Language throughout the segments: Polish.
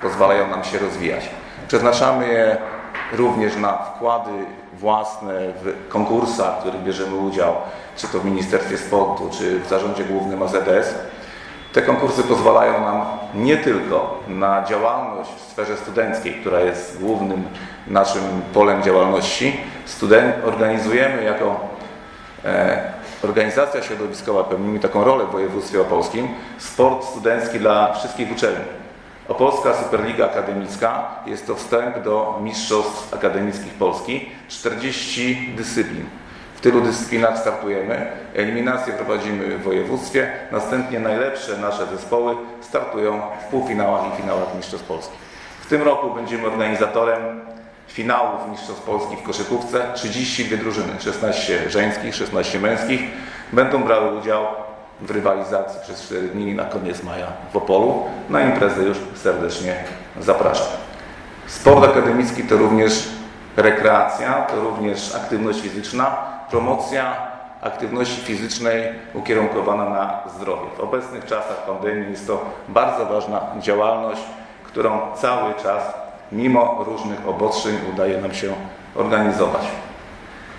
pozwalają nam się rozwijać. Przeznaczamy je również na wkłady własne w konkursach, w których bierzemy udział, czy to w Ministerstwie Sportu, czy w Zarządzie Głównym AZS. Te konkursy pozwalają nam nie tylko na działalność w sferze studenckiej, która jest głównym naszym polem działalności. Studen- organizujemy jako e, organizacja środowiskowa, pełnimy taką rolę w województwie opolskim, sport studencki dla wszystkich uczelni. Opolska Superliga Akademicka jest to wstęp do Mistrzostw Akademickich Polski, 40 dyscyplin. W tylu dyscyplinach startujemy, eliminację prowadzimy w województwie, następnie najlepsze nasze zespoły startują w półfinałach i finałach Mistrzostw Polski. W tym roku będziemy organizatorem finałów Mistrzostw Polski w koszykówce. 32 drużyny, 16 żeńskich, 16 męskich będą brały udział w rywalizacji przez 4 dni na koniec maja w Opolu. Na imprezę już serdecznie zapraszam. Sport akademicki to również rekreacja, to również aktywność fizyczna, promocja aktywności fizycznej ukierunkowana na zdrowie. W obecnych czasach pandemii jest to bardzo ważna działalność, którą cały czas, mimo różnych obostrzeń, udaje nam się organizować.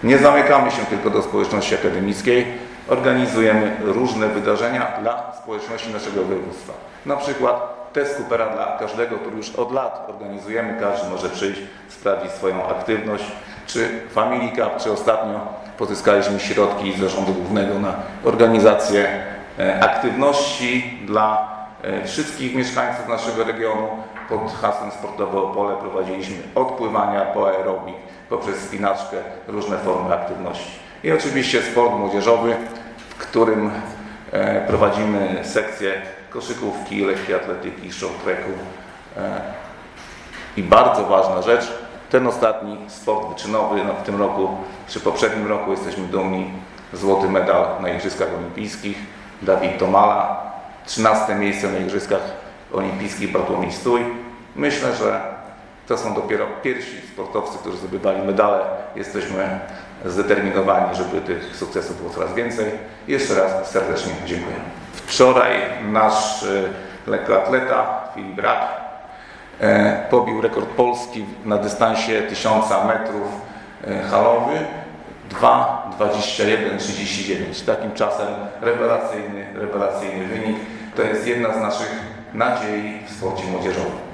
Nie zamykamy się tylko do społeczności akademickiej, organizujemy różne wydarzenia dla społeczności naszego województwa. Na przykład test Coopera dla każdego, który już od lat organizujemy, każdy może przyjść, sprawdzić swoją aktywność, czy Family Cup, czy ostatnio pozyskaliśmy środki z Zarządu Głównego na organizację e, aktywności dla wszystkich mieszkańców naszego regionu. Pod hasłem Sportowe Opole prowadziliśmy od pływania po aerobik, poprzez spinaczkę, różne formy aktywności. I oczywiście sport młodzieżowy, w którym e, prowadzimy sekcję koszykówki, lekkiej atletyki, short. E, I bardzo ważna rzecz, ten ostatni sport wyczynowy no w tym roku, czy poprzednim roku jesteśmy dumni, złoty medal na Igrzyskach Olimpijskich, Dawid Tomala, 13 miejsce na Igrzyskach Olimpijskich Bartłomiej Stój. Myślę, że to są dopiero pierwsi sportowcy, którzy zdobywali medale. Jesteśmy zdeterminowani, żeby tych sukcesów było coraz więcej. Jeszcze raz serdecznie dziękuję. Wczoraj nasz y, lekkoatleta Filip Rak e, pobił rekord Polski na dystansie 1000 metrów e, halowy 2.21.39. Takim czasem rewelacyjny, rewelacyjny wynik. To jest jedna z naszych nadziei w sporcie młodzieżowym.